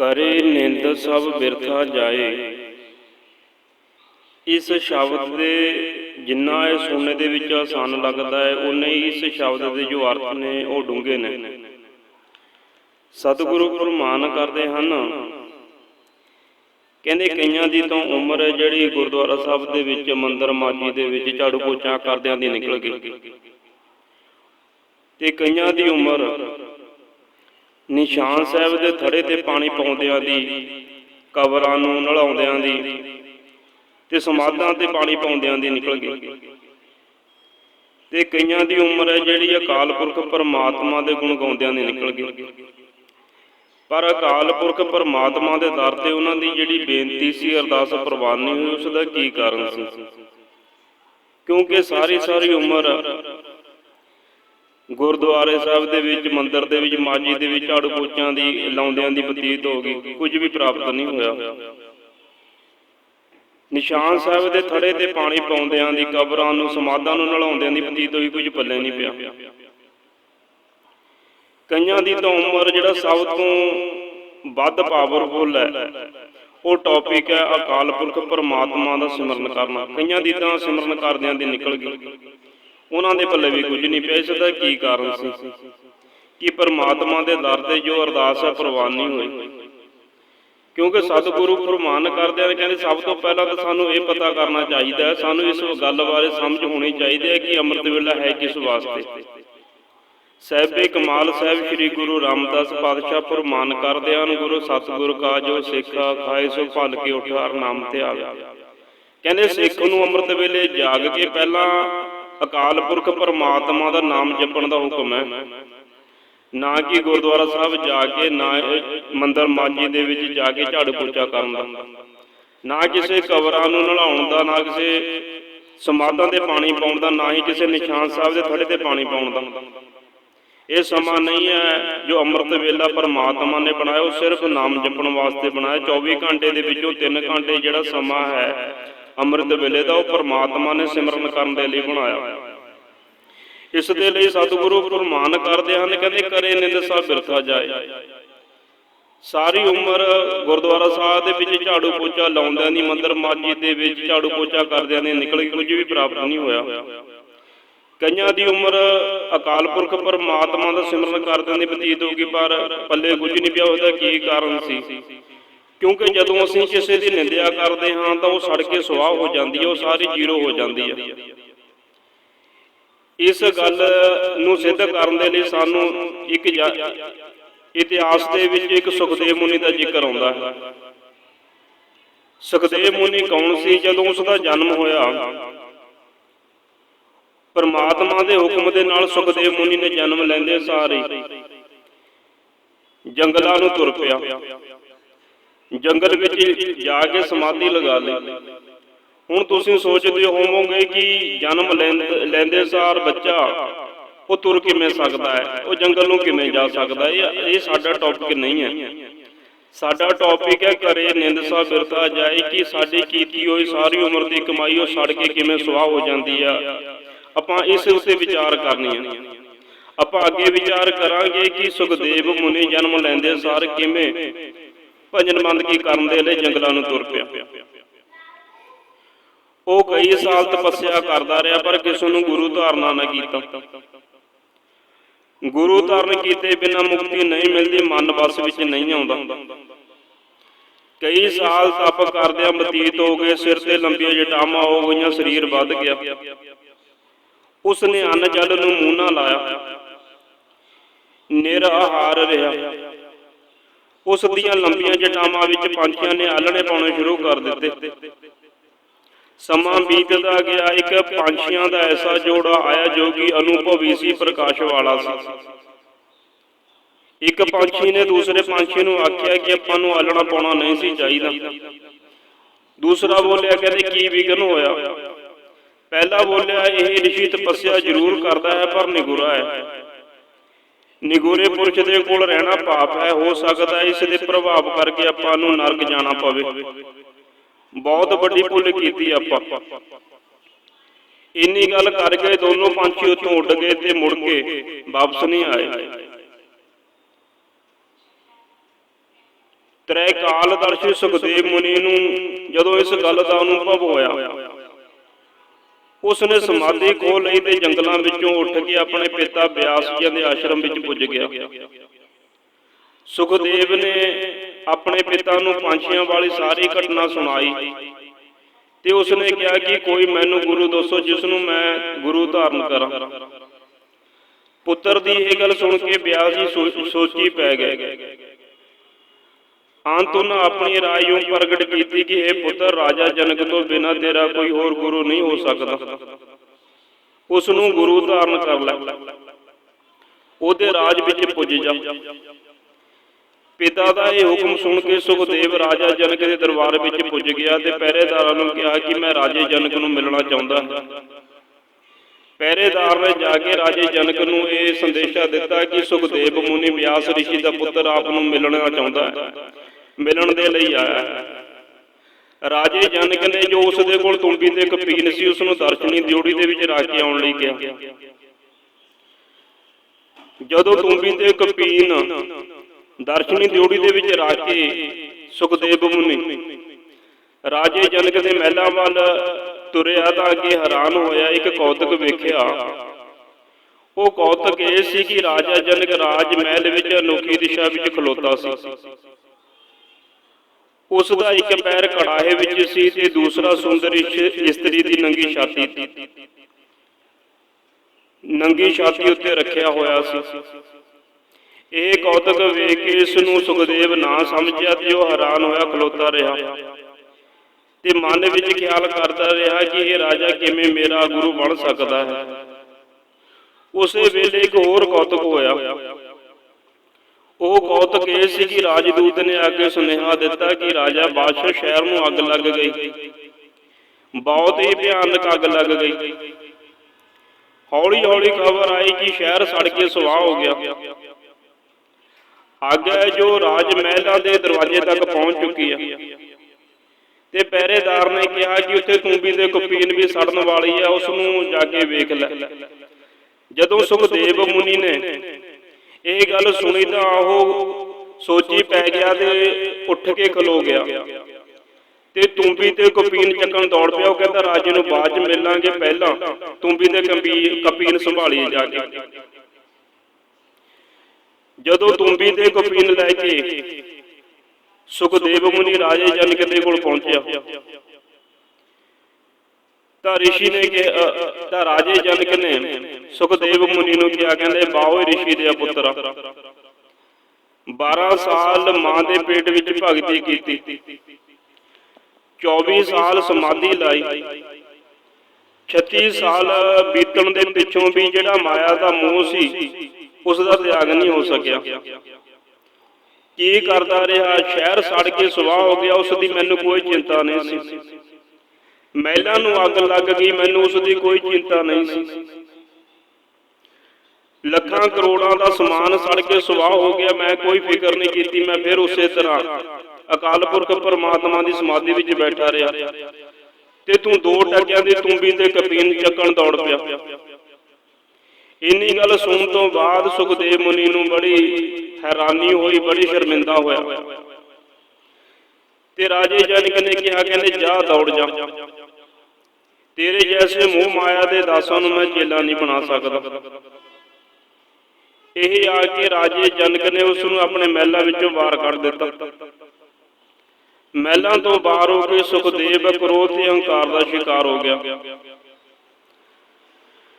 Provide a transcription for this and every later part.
ਕਰੇ ਨਿੰਦ ਸਭ ਬਿਰਥਾ ਜਾਏ। ਇਸ ਸ਼ਬਦ ਦੇ ਜਿੰਨਾ ਇਹ ਸੁਣਨੇ ਦੇ ਵਿੱਚ ਆਸਾਨ ਲੱਗਦਾ ਹੈ ਉਨੇ ਹੀ ਇਸ ਸ਼ਬਦ ਦੇ ਜੋ ਅਰਥ ਨੇ, ਉਹ ਡੂੰਘੇ ਨੇ। ਸਤਿਗੁਰੂ ਪ੍ਰਮਾਨ ਕਰਦੇ ਹਨ। ਕਹਿੰਦੇ ਕਈਆਂ ਦੀ ਤਾਂ ਉਮਰ ਹੈ ਜਿਹੜੀ ਗੁਰਦੁਆਰਾ ਸਾਹਿਬ ਦੇ ਵਿੱਚ, ਮੰਦਰ ਮਾਜੀ ਦੇ ਵਿੱਚ, ਝਾੜੂ ਪੋਚਾ ਕਰਦਿਆਂ ਦੀ ਨਿਕਲ ਗਈ। ਤੇ ਕਈਆਂ ਦੀ ਉਮਰ ਨਿਸ਼ਾਨ ਸਾਹਿਬ ਦੇ ਥੜੇ ਤੇ ਪਾਣੀ ਪਾਉਂਦਿਆਂ ਦੀ ਕਬਰਾਂ ਨੂੰ ਨਲਾਉਂਦਿਆਂ ਦੀ ਤੇ ਸਮਾਧਾਂ ਤੇ ਪਾਣੀ ਪਾਉਂਦਿਆਂ ਦੀ ਨਿਕਲ ਗਈ। ਤੇ ਕਈਆਂ ਦੀ ਉਮਰ ਹੈ ਜਿਹੜੀ ਅਕਾਲ ਪੁਰਖ ਪਰਮਾਤਮਾ ਦੇ ਗੁਣ ਗਾਉਂਦਿਆਂ ਦੀ ਨਿਕਲ ਗਈ। ਪਰ ਅਕਾਲ ਪੁਰਖ ਪਰਮਾਤਮਾ ਦੇ ਦਰ ਤੇ ਉਹਨਾਂ ਦੀ ਜਿਹੜੀ ਬੇਨਤੀ ਸੀ ਅਰਦਾਸ ਪ੍ਰਵਾਨ ਨਹੀਂ ਹੋਈ ਉਸ ਦਾ ਕੀ ਕਾਰਨ ਸੀ? ਕਿਉਂਕਿ ਸਾਰੀ ਸਾਰੀ ਉਮਰ ਗੁਰਦੁਆਰੇ ਸਾਹਿਬ ਦੇ ਵਿੱਚ, ਮੰਦਿਰ ਦੇ ਵਿੱਚ, ਮਾਜੀ ਦੇ ਵਿੱਚ ਝਾੜੂ ਪੋਚਾਂ ਦੀ, ਲਾਉਂਦਿਆਂ ਦੀ ਬਤੀਤ ਹੋ ਗਈ। ਕੁਝ ਵੀ ਪ੍ਰਾਪਤ ਨਹੀਂ ਹੋਇਆ। ਨਿਸ਼ਾਨ ਸਾਹਿਬ ਦੇ ਥੜੇ ਤੇ ਪਾਣੀ ਪਾਉਂਦਿਆਂ ਦੀ ਕਬਰਾਂ ਨੂੰ, ਸਮਾਧਾਂ ਨੂੰ ਨਲਾਉਂਦਿਆਂ ਦੀ ਬਤੀਤ ਹੋਈ, ਕੁਝ ਪੱਲੇ ਨਹੀਂ ਪਿਆ। ਕਈਆਂ ਦੀ ਤਾਂ ਉਮਰ ਜਿਹੜਾ ਸਭ ਤੋਂ ਵੱਧ ਪਾਵਰਫੁਲ ਹੈ, ਉਹ ਟੌਪਿਕ ਹੈ ਅਕਾਲ ਪੁਰਖ ਪਰਮਾਤਮਾ ਦਾ ਸਿਮਰਨ ਕਰਨਾ। ਕਈਆਂ ਦੀ ਤਾਂ ਸਿਮਰਨ ਕਰਦਿਆਂ ਦੀ ਨਿਕਲ ਗਈ। ਉਹਨਾਂ ਦੇ ਪੱਲੇ ਵੀ ਕੁਝ ਨਹੀਂ ਪੈ ਸਕਦਾ, ਕੀ ਕਾਰਨ ਸੀ? ਕਿ ਪਰਮਾਤਮਾ ਦੇ ਦਰ ਤੇ ਜੋ ਅਰਦਾਸ ਹੈ, ਪ੍ਰਵਾਨ ਹੋਈ। ਕਿਉਂਕਿ ਸਤਿਗੁਰੂ ਫਰਮਾਨ ਕਰਦੇ ਨੇ ਕਹਿੰਦੇ, ਸਭ ਤੋਂ ਪਹਿਲਾਂ ਤਾਂ ਸਾਨੂੰ ਇਹ ਪਤਾ ਕਰਨਾ ਚਾਹੀਦਾ ਹੈ, ਸਾਨੂੰ ਇਸ ਗੱਲ ਬਾਰੇ ਸਮਝ ਹੋਣੀ ਚਾਹੀਦੀ ਹੈ ਕਿ ਅੰਮ੍ਰਿਤ ਵੇਲਾ ਹੈ ਕਿਸ ਵਾਸਤੇ। ਸਹਿਬੇ ਕਮਾਲ ਸਾਹਿਬ, ਸ੍ਰੀ ਗੁਰੂ ਰਾਮਦਾਸ ਪਾਤਸ਼ਾਹ ਫਰਮਾਨ ਕਰਦੇ ਹਨ, ਗੁਰੂ ਸਤਿਗੁਰ ਕਾ ਜੋ ਸਿੱਖਾ ਖਾਏ, ਸੋ ਭਲ ਕੇ ਉਠਾਰ ਨਾਮ ਤੇ ਆਵੇ ਕਹਿੰਦੇ, ਸਿੱਖ ਨੂੰ ਅੰਮ੍ਰਿਤ ਵੇਲੇ ਜਾਗ ਕੇ ਪਹਿਲਾਂ ਅਕਾਲ ਪੁਰਖ ਪਰਮਾਤਮਾ ਦਾ ਨਾਮ ਜਪਣ ਦਾ ਹੁਕਮ ਹੈ। ਨਾ ਕਿ ਗੁਰਦੁਆਰਾ ਸਾਹਿਬ ਜਾ ਕੇ, ਨਾ ਮੰਦਰ ਮਾਜੀ ਦੇ ਵਿੱਚ ਜਾ ਕੇ ਝਾੜੂ ਪੋਚਾ ਕਰਨ ਦਾ। ਨਾ ਕਿਸੇ ਕਬਰਾਂ ਨੂੰ ਨਲਾਉਣ ਦਾ, ਨਾ ਕਿਸੇ ਸਮਾਧਾਂ ਦੇ ਪਾਣੀ ਪਾਉਣ ਦਾ, ਨਾ ਹੀ ਕਿਸੇ ਨਿਸ਼ਾਨ ਸਾਹਿਬ ਦੇ ਥੜੇ ਤੇ ਪਾਣੀ ਪਾਉਣ ਦਾ। ਇਹ ਸਮਾਂ ਨਹੀਂ ਹੈ ਜੋ ਅੰਮ੍ਰਿਤ ਵੇਲਾ ਪਰਮਾਤਮਾ ਨੇ ਬਣਾਇਆ, ਉਹ ਸਿਰਫ ਨਾਮ ਜਪਣ ਵਾਸਤੇ ਬਣਾਇਆ। 24 ਘੰਟੇ ਦੇ ਵਿੱਚੋਂ 3 ਘੰਟੇ ਜਿਹੜਾ ਸਮਾਂ ਹੈ ਅੰਮ੍ਰਿਤ ਵੇਲੇ ਦਾ ਉਹ ਪਰਮਾਤਮਾ ਨੇ ਸਿਮਰਨ ਕਰਨ ਦੇ ਲਈ ਬਣਾਇਆ। ਇਸ ਦੇ ਲਈ ਸਤਿਗੁਰੂ ਫਰਮਾਨ ਕਰਦੇ ਹਨ, ਕਹਿੰਦੇ ਕਰੇ ਨਿੰਦ ਸਭ ਬਿਰਥਾ ਜਾਏ। ਸਾਰੀ ਉਮਰ ਗੁਰਦੁਆਰਾ ਸਾਹਿਬ ਦੇ ਵਿੱਚ ਝਾੜੂ ਪੋਚਾ ਲਾਉਂਦਿਆਂ ਦੀ ਮੰਦਰ ਮਾਜੀ ਦੇ ਵਿੱਚ ਝਾੜੂ ਪੋਚਾ ਕਰਦਿਆਂ ਦੀ ਨਿਕਲ, ਕੁਝ ਵੀ ਪ੍ਰਾਪਤ ਨਹੀਂ ਹੋਇਆ। ਕਈਆਂ ਦੀ ਉਮਰ ਅਕਾਲ ਪੁਰਖ ਪਰਮਾਤਮਾ ਦਾ ਸਿਮਰਨ ਕਰਦਿਆਂ ਦੀ ਬਤੀਤ ਹੋ ਗਈ, ਪਰ ਪੱਲੇ ਕੁਝ ਨਹੀਂ ਪਿਆ, ਉਹਦਾ ਕੀ ਕਾਰਨ ਸੀ? ਕਿਉਂਕਿ ਜਦੋਂ ਅਸੀਂ ਕਿਸੇ ਦੀ ਨਿੰਦਿਆ ਕਰਦੇ ਹਾਂ ਤਾਂ ਉਹ ਸੜ ਕੇ ਸੁਆਹ ਹੋ ਜਾਂਦੀ ਹੈ ਉਹ ਸਾਰੀ ਜ਼ੀਰੋ ਹੋ ਜਾਂਦੀ ਹੈ। ਇਸ ਗੱਲ ਨੂੰ ਸਿੱਧ ਕਰਨ ਦੇ ਲਈ ਸਾਨੂੰ ਇੱਕ ਇਤਿਹਾਸ ਦੇ ਵਿੱਚ ਇੱਕ ਸੁਖਦੇਵ ਮੁਨੀ ਦਾ ਜ਼ਿਕਰ ਆਉਂਦਾ ਹੈ। ਸੁਖਦੇਵ ਮੁਨੀ ਕੌਣ ਸੀ? ਜਦੋਂ ਉਸ ਦਾ ਜਨਮ ਹੋਇਆ ਪਰਮਾਤਮਾ ਦੇ ਹੁਕਮ ਦੇ ਨਾਲ ਸੁਖਦੇਵ ਮੁਨੀ ਨੇ ਜਨਮ ਲੈਂਦੇ ਸਾਰੇ ਜੰਗਲਾਂ ਨੂੰ ਤੁਰ ਪਿਆ। ਜੰਗਲ ਵਿੱਚ ਜਾ ਕੇ ਸਮਾਧੀ ਲਗਾ ਲਈ। ਹੁਣ ਤੁਸੀਂ ਸੋਚਦੇ ਹੋਵੋਗੇ ਕਿ ਜਨਮ ਲੈਂਦੇ ਸਾਰ ਬੱਚਾ ਉਹ ਤੁਰ ਕਿਵੇਂ ਸਕਦਾ ਹੈ? ਉਹ ਜੰਗਲ ਨੂੰ ਕਿਵੇਂ ਜਾ ਸਕਦਾ ਇਹ ਇਹ ਸਾਡਾ ਟੌਪਿਕ ਨਹੀਂ ਹੈ। ਸਾਡਾ ਟੌਪਿਕ ਹੈ ਕਰੇ ਨਿੰਦ ਬਿਰਤਾ ਜਾਏ ਕਿ ਸਾਡੀ ਕੀਤੀ ਹੋਈ ਸਾਰੀ ਉਮਰ ਦੀ ਕਮਾਈ ਉਹ ਸੜ ਕੇ ਕਿਵੇਂ ਸੁਆਹ ਹੋ ਜਾਂਦੀ ਆ? ਆਪਾਂ ਇਸ ਉਤੇ ਵਿਚਾਰ ਕਰਨੀ ਹੈ। ਆਪਾਂ ਅੱਗੇ ਵਿਚਾਰ ਕਰਾਂਗੇ ਕਿ ਸੁਖਦੇਵ ਮੁਨੀ ਜਨਮ ਲੈਂਦੇ ਸਾਰ ਕਿਵੇਂ ਭਜਨ ਬੰਦਗੀ ਕਰਨ ਦੇ ਲਈ ਜੰਗਲਾਂ ਨੂੰ ਤੁਰ ਪਿਆ। ਉਹ ਕਈ ਸਾਲ ਤਪੱਸਿਆ ਕਰਦਾ ਰਿਹਾ, ਪਰ ਕਿਸੇ ਨੂੰ ਗੁਰੂ ਧਾਰਨਾ ਨਾ ਕੀਤਾ। ਗੁਰੂ ਧਾਰਨ ਕੀਤੇ ਬਿਨਾਂ ਮੁਕਤੀ ਨਹੀਂ ਮਿਲਦੀ, ਮਨ ਵਸ ਵਿੱਚ ਨਹੀਂ ਆਉਂਦਾ। ਕਈ ਸਾਲ ਤਪ ਕਰਦਿਆਂ ਬਤੀਤ ਹੋ ਗਏ ਸਿਰ ਤੇ ਲੰਬੀਆਂ ਜਟਾਵਾਂ ਹੋ ਗਈਆਂ, ਸਰੀਰ ਵੱਧ ਗਿਆ। ਉਸ ਨੇ ਅੰਨ ਜਲ ਨੂੰ ਮੂੰਹ ਨਾ ਲਾਇਆ। ਨਿਰਾਹਾਰ ਰਿਹਾ। ਉਸ ਦੀਆਂ ਲੰਬੀਆਂ ਜਟਾਵਾਂ ਵਿੱਚ ਪੰਛੀਆਂ ਨੇ ਆਲਣੇ ਪਾਉਣੇ ਸ਼ੁਰੂ ਕਰ ਦਿੱਤੇ। ਸਮਾਂ ਬੀਤਦਾ ਗਿਆ, ਇੱਕ ਪੰਛੀਆਂ ਦਾ ਐਸਾ ਜੋੜਾ ਆਇਆ ਜੋ ਕਿ ਅਨੁਭਵੀ ਸੀ, ਪ੍ਰਕਾਸ਼ ਵਾਲਾ ਸੀ। ਇੱਕ ਪੰਛੀ ਨੇ ਦੂਸਰੇ ਪੰਛੀ ਨੂੰ ਆਖਿਆ ਕਿ ਆਪਾਂ ਨੂੰ ਆਲਣਾ ਪਾਉਣਾ ਨਹੀਂ ਸੀ ਚਾਹੀਦਾ। ਦੂਸਰਾ ਬੋਲਿਆ, ਕਹਿੰਦੇ ਕੀ ਵਿਗਨ ਹੋਇਆ? ਪਹਿਲਾ ਬੋਲਿਆ, ਇਹ ਰਿਸ਼ੀ ਤਪੱਸਿਆ ਜ਼ਰੂਰ ਕਰਦਾ ਹੈ, ਪਰ ਨਿਗੁਰਾ ਹੈ। ਨਿਗੁਰੇ ਪੁਰਸ਼ ਦੇ ਕੋਲ ਰਹਿਣਾ ਪਾਪ ਹੈ, ਹੋ ਸਕਦਾ ਇਸ ਦੇ ਪ੍ਰਭਾਵ ਕਰਕੇ ਆਪਾਂ ਨੂੰ ਨਰਕ ਜਾਣਾ ਪਵੇ। ਬਹੁਤ ਵੱਡੀ ਭੁੱਲ ਕੀਤੀ ਆਪਾਂ। ਇੰਨੀ ਗੱਲ ਕਰਕੇ ਦੋਨੋਂ ਪੰਛੀ ਉੱਥੋਂ ਉੱਡ ਗਏ ਤੇ ਮੁੜ ਕੇ ਵਾਪਸ ਨਹੀਂ ਆਏ। ਤ੍ਰੈ ਕਾਲ ਦਰਸ਼ੀ ਸੁਖਦੇਵ ਮੁਨੀ ਨੂੰ ਜਦੋਂ ਇਸ ਗੱਲ ਦਾ ਅਨੁਭਵ ਹੋਇਆ ਉਸ ਨੇ ਸਮਾਧੀ ਖੋਲ ਲਈ ਤੇ ਜੰਗਲਾਂ ਵਿੱਚੋਂ ਉੱਠ ਕੇ ਆਪਣੇ ਪਿਤਾ ਬਿਆਸ ਜੀ ਦੇ ਆਸ਼ਰਮ ਵਿੱਚ ਪੁੱਜ ਗਿਆ। ਸੁਖਦੇਵ ਨੇ ਆਪਣੇ ਪਿਤਾ ਨੂੰ ਪੰਛੀਆਂ ਵਾਲੀ ਸਾਰੀ ਘਟਨਾ ਸੁਣਾਈ। ਤੇ ਉਸ ਨੇ ਕਿਹਾ ਕਿ ਕੋਈ ਮੈਨੂੰ ਗੁਰੂ ਦੱਸੋ ਜਿਸ ਨੂੰ ਮੈਂ ਗੁਰੂ ਧਾਰਨ ਕਰਾਂ। ਪੁੱਤਰ ਦੀ ਇਹ ਗੱਲ ਸੁਣ ਕੇ ਬਿਆਸ ਜੀ ਸੋਚੀ ਪੈ ਗਏ। ਅੰਤ ਉਹਨਾਂ ਆਪਣੀ ਰਾਏ ਨੂੰ ਪ੍ਰਗਟ ਕੀਤੀ ਕਿ ਇਹ ਪੁੱਤਰ ਰਾਜਾ ਜਨਕ ਤੋਂ ਬਿਨਾਂ ਤੇਰਾ ਕੋਈ ਹੋਰ ਗੁਰੂ ਨਹੀਂ ਹੋ ਸਕਦਾ। ਉਸ ਨੂੰ ਗੁਰੂ ਧਾਰਨ ਕਰ ਲੈ। ਉਹਦੇ ਰਾਜ ਵਿੱਚ ਪੁੱਜ ਜਾ। ਪਿਤਾ ਦਾ ਇਹ ਹੁਕਮ ਸੁਣ ਕੇ ਸੁਖਦੇਵ ਰਾਜਾ ਜਨਕ ਦੇ ਦਰਬਾਰ ਵਿੱਚ ਪੁੱਜ ਗਿਆ ਤੇ ਪਹਿਰੇਦਾਰਾਂ ਨੂੰ ਕਿਹਾ ਕਿ ਮੈਂ ਰਾਜੇ ਜਨਕ ਨੂੰ ਮਿਲਣਾ ਚਾਹੁੰਦਾ। ਹਾਂ ਪਹਿਰੇਦਾਰ ਨੇ ਜਾ ਕੇ ਰਾਜੇ ਜਨਕ ਨੂੰ ਇਹ ਸੰਦੇਸ਼ਾ ਦਿੱਤਾ ਕਿ ਸੁਖਦੇਵ ਮੁਨੀ ਵਿਆਸ ਰਿਸ਼ੀ ਦਾ ਪੁੱਤਰ ਆਪ ਨੂੰ ਮਿਲਣਾ ਚਾਹੁੰਦਾ ਹੈ। ਮਿਲਣ ਦੇ ਲਈ ਆਇਆ ਹੈ। ਰਾਜੇ ਜਨਕ ਨੇ ਜੋ ਉਸ ਦੇ ਕੋਲ ਤੁੰਬੀ ਤੇ ਕਪੀਨ ਸੀ, ਉਸ ਨੂੰ ਦਰਸ਼ਨੀ ਦਿਉੜੀ ਦੇ ਵਿੱਚ ਰੱਖ ਕੇ ਆਉਣ ਲਈ ਕਿਹਾ। ਜਦੋਂ ਤੁੰਬੀ ਤੇ ਕਪੀਨ ਦਰਸ਼ਨੀ ਦਿਉੜੀ ਦੇ ਵਿੱਚ ਰੱਖ ਕੇ ਸੁਖਦੇਵ ਮੁਨੀ, ਰਾਜੇ ਜਨਕ ਦੇ ਮਹਿਲਾਂ ਵੱਲ ਤੁਰਿਆ ਤਾਂ ਅੱਗੇ ਹੈਰਾਨ ਹੋਇਆ, ਇੱਕ ਕੌਤਕ ਵੇਖਿਆ। ਉਹ ਕੌਤਕ ਇਹ ਸੀ ਕਿ ਰਾਜਾ ਜਨਕ ਰਾਜ ਮਹਿਲ ਵਿੱਚ ਅਨੋਖੀ ਦਿਸ਼ਾ ਵਿੱਚ ਖਲੋਤਾ ਸੀ। ਉਸ ਦਾ ਇੱਕ ਪੈਰ ਕੜਾਹੇ ਵਿੱਚ ਸੀ ਤੇ ਦੂਸਰਾ ਸੁੰਦਰ ਇਸਤਰੀ ਦੀ ਨੰਗੀ ਛਾਤੀ ਸੀ ਨੰਗੀ ਛਾਤੀ ਉੱਤੇ ਰੱਖਿਆ ਹੋਇਆ ਸੀ। ਇਹ ਕੌਤਕ ਵੇਖ ਕੇ ਇਸ ਨੂੰ ਸੁਖਦੇਵ ਨਾ ਸਮਝਿਆ ਤੇ ਉਹ ਹੈਰਾਨ ਹੋਇਆ ਖਲੋਤਾ ਰਿਹਾ। ਤੇ ਮਨ ਵਿੱਚ ਖਿਆਲ ਕਰਦਾ ਰਿਹਾ ਕਿ ਇਹ ਰਾਜਾ ਕਿਵੇਂ ਮੇਰਾ ਗੁਰੂ ਬਣ ਸਕਦਾ ਹੈ। ਉਸੇ ਵੇਲੇ ਇੱਕ ਹੋਰ ਕੌਤਕ ਹੋਇਆ। ਉਹ ਕੌਤਕ ਇਹ ਸੀ ਕਿ ਰਾਜਦੂਤ ਨੇ ਆ ਸੁਨੇਹਾ ਦਿੱਤਾ ਕਿ ਰਾਜਾ ਬਾਦਸ਼ਾਹ ਸ਼ਹਿਰ ਨੂੰ ਅੱਗ ਲੱਗ ਗਈ। ਬਹੁਤ ਹੀ ਭਿਆਨਕ ਅੱਗ ਲੱਗ ਗਈ। ਹੌਲੀ ਹੌਲੀ ਖਬਰ ਆਈ ਕਿ ਸ਼ਹਿਰ ਸੜ ਕੇ ਸੁਆਹ ਹੋ ਗਿਆ। ਅੱਗ ਹੈ ਜੋ ਰਾਜ ਮਹਿਲਾਂ ਦੇ ਦਰਵਾਜ਼ੇ ਤੱਕ ਪਹੁੰਚ ਚੁੱਕੀ ਹੈ। ਤੇ ਪਹਿਰੇਦਾਰ ਨੇ ਕਿਹਾ ਕਿ ਉੱਥੇ ਤੂੰਬੀ ਦੇ ਕਪੀਨ ਵੀ ਸੜਨ ਵਾਲੀ ਹੈ ਉਸ ਨੂੰ ਜਾ ਕੇ ਵੇਖ ਲੈ। ਜਦੋਂ ਸੁਖਦੇਵ ਮੁਨੀ ਨੇ ਇਹ ਗੱਲ ਸੁਣੀ ਤਾਂ ਉਹ ਸੋਚੀ ਪੈ ਗਿਆ ਤੇ ਉੱਠ ਕੇ ਖਲੋ ਗਿਆ। ਤੇ ਤੂੰਬੀ ਤੇ ਕਪੀਨ ਚੱਕਣ ਦੌੜ ਪਿਆ, ਉਹ ਕਹਿੰਦਾ, ਰਾਜੇ ਨੂੰ ਬਾਅਦ ਚ ਮਿਲਾਂਗੇ ਪਹਿਲਾਂ। ਤੂੰਬੀ ਤੇ ਕੰਬੀ- ਕਪੀਨ ਸੰਭਾਲੀਏ ਜਾ ਕੇ। ਜਦੋਂ ਤੂੰਬੀ ਤੇ ਕਪੀਨ ਲੈ ਕੇ ਸੁਖਦੇਵ ਮੁਨੀ ਰਾਜੇ ਜਨਕ ਦੇ ਕੋਲ ਪਹੁੰਚਿਆ। ਤਾਂ ਰਿਸ਼ੀ ਨੇ ਕਿ ਤਾਂ ਰਾਜੇ ਜਨਕ ਨੇ ਸੁਖਦੇਵ ਮੁਨੀ ਨੂੰ ਕਿਹਾ, ਕਹਿੰਦੇ ਬਾਹੋ ਰਿਸ਼ੀ ਦੇ ਪੁੱਤਰਾ। 12 ਸਾਲ ਮਾਂ ਦੇ ਪੇਟ ਵਿੱਚ ਭਗਤੀ ਕੀਤੀ। 24 ਸਾਲ ਸਮਾਧੀ ਲਾਈ। 36 ਸਾਲ ਬੀਤਣ ਦੇ ਪਿੱਛੋਂ ਵੀ ਜਿਹੜਾ ਮਾਇਆ ਦਾ ਮੋਹ ਸੀ, ਉਸ ਦਾ ਤਿਆਗ ਨਹੀਂ ਹੋ ਸਕਿਆ। ਕੀ ਕਰਦਾ ਰਿਹਾ? ਸ਼ਹਿਰ ਸੜ ਕੇ ਸੁਆਹ ਹੋ ਗਿਆ ਉਸ ਦੀ ਮੈਨੂੰ ਕੋਈ ਚਿੰਤਾ ਨਹੀਂ ਸੀ। ਮਹਿਲਾਂ ਨੂੰ ਅੱਗ ਲੱਗ ਗਈ, ਮੈਨੂੰ ਉਸ ਦੀ ਕੋਈ ਚਿੰਤਾ ਨਹੀਂ ਸੀ। ਲੱਖਾਂ ਕਰੋੜਾਂ ਦਾ ਸਮਾਨ ਸੜ ਕੇ ਸੁਆਹ ਹੋ ਗਿਆ, ਮੈਂ ਕੋਈ ਫਿਕਰ ਨਹੀਂ ਕੀਤੀ, ਮੈਂ ਫਿਰ ਉਸੇ ਤਰ੍ਹਾਂ ਅਕਾਲ ਪੁਰਖ ਪਰਮਾਤਮਾ ਦੀ ਸਮਾਧੀ ਵਿੱਚ ਬੈਠਾ ਰਿਹਾ। ਤੇ ਤੂੰ ਦੋ ਟਕਿਆਂ ਦੀ ਤੂੰਬੀ ਤੇ ਕਪੀਨ ਚੱਕਣ ਦੌੜ ਪਿਆ। ਇੰਨੀ ਗੱਲ ਸੁਣਨ ਤੋਂ ਬਾਅਦ ਸੁਖਦੇਵ ਮੁਨੀ ਨੂੰ ਬੜੀ ਹੈਰਾਨੀ ਹੋਈ, ਬੜੀ ਸ਼ਰਮਿੰਦਾ ਹੋਇਆ। ਤੇ ਰਾਜੇ ਜਨਕ ਨੇ ਕਿਹਾ, ਕਹਿੰਦੇ, ਜਾ ਦੌੜ ਜਾ। ਤੇਰੇ ਜੈਸੇ ਮੋਹ ਮਾਇਆ ਦੇ ਦਾਸਾਂ ਨੂੰ ਮੈਂ ਚੇਲਾ ਨਹੀਂ ਬਣਾ ਸਕਦਾ। ਇਹ ਆ ਕੇ ਰਾਜੇ ਜਨਕ ਨੇ ਉਸ ਨੂੰ ਆਪਣੇ ਮਹਿਲਾਂ ਵਿੱਚੋਂ ਬਾਹਰ ਕੱਢ ਦਿੱਤਾ। ਮਹਿਲਾਂ ਤੋਂ ਬਾਹਰ ਹੋ ਕੇ ਸੁਖਦੇਵ ਕ੍ਰੋਧ ਤੇ ਹੰਕਾਰ ਦਾ ਸ਼ਿਕਾਰ ਹੋ ਗਿਆ।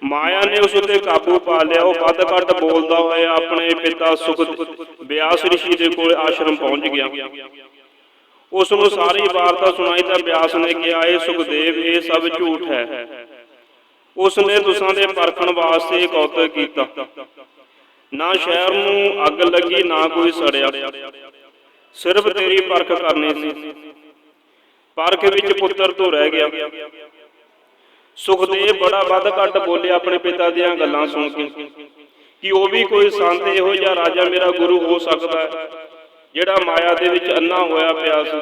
ਮਾਇਆ ਨੇ ਉਸ ਉੱਤੇ ਕਾਬੂ ਪਾ ਲਿਆ। ਉਹ ਵੱਧ ਘੱਟ ਬੋਲਦਾ ਹੋਇਆ ਆਪਣੇ ਪਿਤਾ ਸੁਖ ਬਿਆਸ ਰਿਸ਼ੀ ਦੇ ਕੋਲ ਆਸ਼ਰਮ ਪਹੁੰਚ ਗਿਆ। ਉਸ ਨੂੰ ਸਾਰੀ ਵਾਰਤਾ ਸੁਣਾਈ ਤਾਂ ਬਿਆਸ ਨੇ ਕਿਹਾ, ਇਹ ਸੁਖਦੇਵ, ਇਹ ਸਭ ਝੂਠ ਹੈ। ਉਸ ਨੇ ਤੁਸਾਂ ਦੇ ਪਰਖਣ ਵਾਸਤੇ ਇਹ ਕੌਤਕ ਕੀਤਾ। ਨਾ ਸ਼ਹਿਰ ਨੂੰ ਅੱਗ ਲੱਗੀ, ਨਾ ਕੋਈ ਸੜਿਆ। ਸਿਰਫ ਤੇਰੀ ਪਰਖ ਕਰਨੀ ਸੀ। ਪਰਖ ਵਿੱਚ ਪੁੱਤਰ ਤੋਂ ਰਹਿ ਗਿਆ। ਸੁਖਦੇਵ ਬੜਾ ਵੱਧ ਘੱਟ ਬੋਲਿਆ ਆਪਣੇ ਪਿਤਾ ਦੀਆਂ ਗੱਲਾਂ ਸੁਣ ਕੇ। ਕਿ ਉਹ ਵੀ ਕੋਈ ਸੰਤ ਇਹੋ ਜਿਹਾ ਰਾਜਾ ਮੇਰਾ ਗੁਰੂ ਹੋ ਸਕਦਾ ਹੈ, ਜਿਹੜਾ ਮਾਇਆ ਦੇ ਵਿੱਚ ਅੰਨਾ ਹੋਇਆ ਪਿਆ ਸੀ।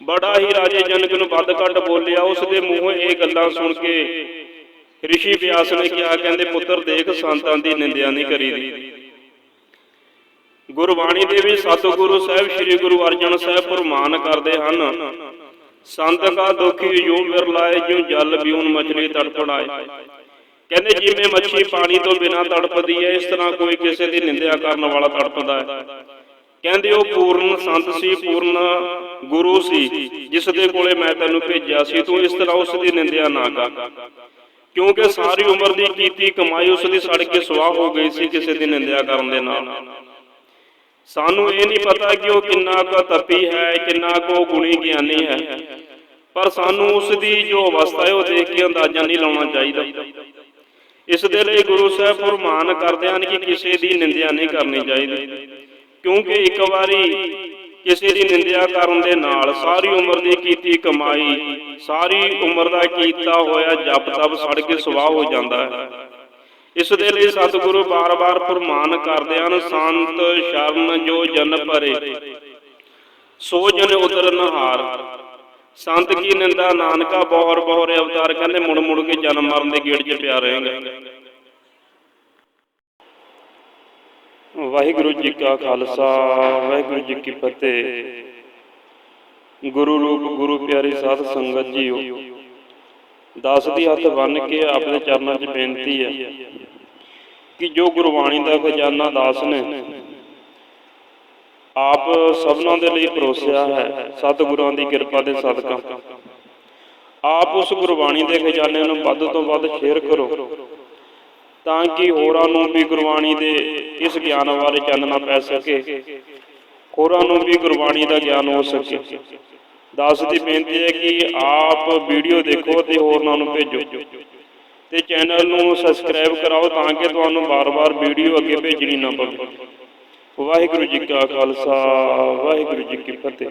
ਬੜਾ ਹੀ ਰਾਜੇ ਜਨਕ ਨੂੰ ਵੱਧ ਘੱਟ ਬੋਲਿਆ ਉਸ ਦੇ ਮੂੰਹੋਂ ਇਹ ਗੱਲਾਂ ਸੁਣ ਕੇ ਰਿਸ਼ੀ ਵਿਆਸ ਨੇ ਕਿਹਾ, ਕਹਿੰਦੇ, ਪੁੱਤਰ, ਦੇਖ, ਸੰਤਾਂ ਦੀ ਨਿੰਦਿਆ ਨਹੀਂ ਕਰੀਦੀ। ਗੁਰਬਾਣੀ ਦੇ ਵੀ ਸਤਿਗੁਰੂ ਸਾਹਿਬ, ਸ੍ਰੀ ਗੁਰੂ ਅਰਜਨ ਸਾਹਿਬ ਫਰਮਾਨ ਕਰਦੇ ਹਨ। ਸੰਤ ਕਾ ਦੁਖੀ ਯੂ ਵਿਰਲਾਏ ਜਿਉ ਜਲ ਬਿਉਨ ਮਛਲੀ ਤੜਪੜਾਏ ਕਹਿੰਦੇ ਜਿਵੇਂ ਮੱਛੀ ਪਾਣੀ ਤੋਂ ਬਿਨਾਂ ਤੜਪਦੀ ਹੈ, ਇਸ ਤਰ੍ਹਾਂ ਕੋਈ ਕਿਸੇ ਦੀ ਨਿੰਦਿਆ ਕਰਨ ਵਾਲਾ ਤੜਪਦਾ ਹੈ। ਕਹਿੰਦੇ ਉਹ ਪੂਰਨ ਸੰਤ ਸੀ, ਪੂਰਨ ਗੁਰੂ ਸੀ, ਜਿਸ ਦੇ ਕੋਲੇ ਮੈਂ ਤੈਨੂੰ ਭੇਜਿਆ ਸੀ, ਤੂੰ ਇਸ ਤਰ੍ਹਾਂ ਉਸ ਦੀ ਨਿੰਦਿਆ ਨਾ ਕਰ। ਕਿਉਂਕਿ ਸਾਰੀ ਉਮਰ ਦੀ ਕੀਤੀ ਕਮਾਈ ਉਸ ਦੀ ਸੜ ਕੇ ਸੁਆਹ ਹੋ ਗਈ ਸੀ, ਕਿਸੇ ਦੀ ਨਿੰਦਿਆ ਕਰਨ ਦੇ ਨਾਲ। ਸਾਨੂੰ ਇਹ ਨਹੀਂ ਪਤਾ ਕਿ ਉਹ ਕਿੰਨਾ ਕੁ ਤਪੀ ਹੈ, ਕਿੰਨਾ ਕੁ ਗੁਣੀ ਗਿਆਨੀ ਹੈ। ਪਰ ਸਾਨੂੰ ਉਸ ਦੀ ਜੋ ਅਵਸਥਾ ਹੈ, ਉਹ ਦੇਖ ਕੇ ਅੰਦਾਜ਼ਾ ਨਹੀਂ ਲਾਉਣਾ ਚਾਹੀਦਾ। ਇਸ ਦੇ ਲਈ ਗੁਰੂ ਸਾਹਿਬ ਫਰਮਾਨ ਕਰਦੇ ਹਨ ਕਿ ਕਿਸੇ ਦੀ ਨਿੰਦਿਆ ਨਹੀਂ ਕਰਨੀ ਚਾਹੀਦੀ। ਕਿਉਂਕਿ ਇੱਕ ਵਾਰੀ ਕਿਸੇ ਦੀ ਨਿੰਦਿਆ ਕਰਨ ਦੇ ਨਾਲ ਸਾਰੀ ਉਮਰ ਦੀ ਕੀਤੀ ਕਮਾਈ, ਸਾਰੀ ਉਮਰ ਦਾ ਕੀਤਾ ਹੋਇਆ ਜਪ ਤਪ ਸੜ ਕੇ ਸੁਆਹ ਹੋ ਜਾਂਦਾ ਹੈ। ਇਸ ਦੇ ਲਈ ਸਤਿਗੁਰੂ ਬਾਰ-ਬਾਰ ਫਰਮਾਨ ਕਰਦੇ ਹਨ, ਸੰਤ ਸ਼ਰਨ ਜੋ ਜਨ ਭਰੇ, ਸੋ ਜਨ ਉਦਰ ਨਹਾਰ। ਸੰਤ ਕੀ ਨਿੰਦਾ, ਨਾਨਕਾ ਬਹੁਰ ਬਹੁਰੇ ਅਵਤਾਰ ਕਹਿੰਦੇ, ਮੁੜ ਮੁੜ ਕੇ ਜਨਮ ਮਰਨ ਦੇ ਗੇੜ 'ਚ ਪਿਆ ਰਹੇਗਾ। ਵਾਹਿਗੁਰੂ ਜੀ ਕਾ ਖਾਲਸਾ, ਵਾਹਿਗੁਰੂ ਜੀ ਕੀ ਫਤਿਹ। ਗੁਰੂ ਰੂਪ, ਗੁਰੂ ਪਿਆਰੀ ਸਾਧ ਸੰਗਤ ਜੀਓ। ਦਾਸ ਦੀ ਹੱਥ ਬੰਨ ਕੇ ਆਪਣੇ ਚਰਨਾਂ 'ਚ ਬੇਨਤੀ ਹੈ ਕਿ ਜੋ ਗੁਰਬਾਣੀ ਦਾ ਖਜ਼ਾਨਾ ਦਾਸ ਨੇ, ਆਪ ਸਭਨਾਂ ਦੇ ਲਈ ਪਰੋਸਿਆ ਹੈ, ਸਤਿਗੁਰਾਂ ਦੀ ਕਿਰਪਾ ਦੇ ਸਦਕਾ। ਆਪ ਉਸ ਗੁਰਬਾਣੀ ਦੇ ਖਜ਼ਾਨੇ ਨੂੰ ਵੱਧ ਤੋਂ ਵੱਧ ਸ਼ੇਅਰ ਕਰੋ, ਤਾਂ ਕਿ ਹੋਰਾਂ ਨੂੰ ਵੀ ਗੁਰਬਾਣੀ ਦੇ ਇਸ ਗਿਆਨ ਬਾਰੇ ਚਾਨਣਾ ਪੈ ਸਕੇ, ਹੋਰਾਂ ਨੂੰ ਵੀ ਗੁਰਬਾਣੀ ਦਾ ਗਿਆਨ ਹੋ ਸਕੇ। ਦਾਸ ਦੀ ਬੇਨਤੀ ਹੈ ਕਿ ਆਪ ਵੀਡੀਓ ਦੇਖੋ ਤੇ ਹੋਰਾਂ ਨੂੰ ਭੇਜੋ। ਤੇ ਚੈਨਲ ਨੂੰ ਸਬਸਕ੍ਰਾਈਬ ਕਰਾਓ ਤਾਂ ਕਿ ਤੁਹਾਨੂੰ ਬਾਰ-ਬਾਰ ਵੀਡੀਓ ਅੱਗੇ ਭੇਜਣੀ ਨਾ ਪਵੇ। ਵਾਹਿਗੁਰੂ ਜੀ ਕਾ ਖਾਲਸਾ ਵਾਹਿਗੁਰੂ ਜੀ ਕੀ ਫਤਿਹ।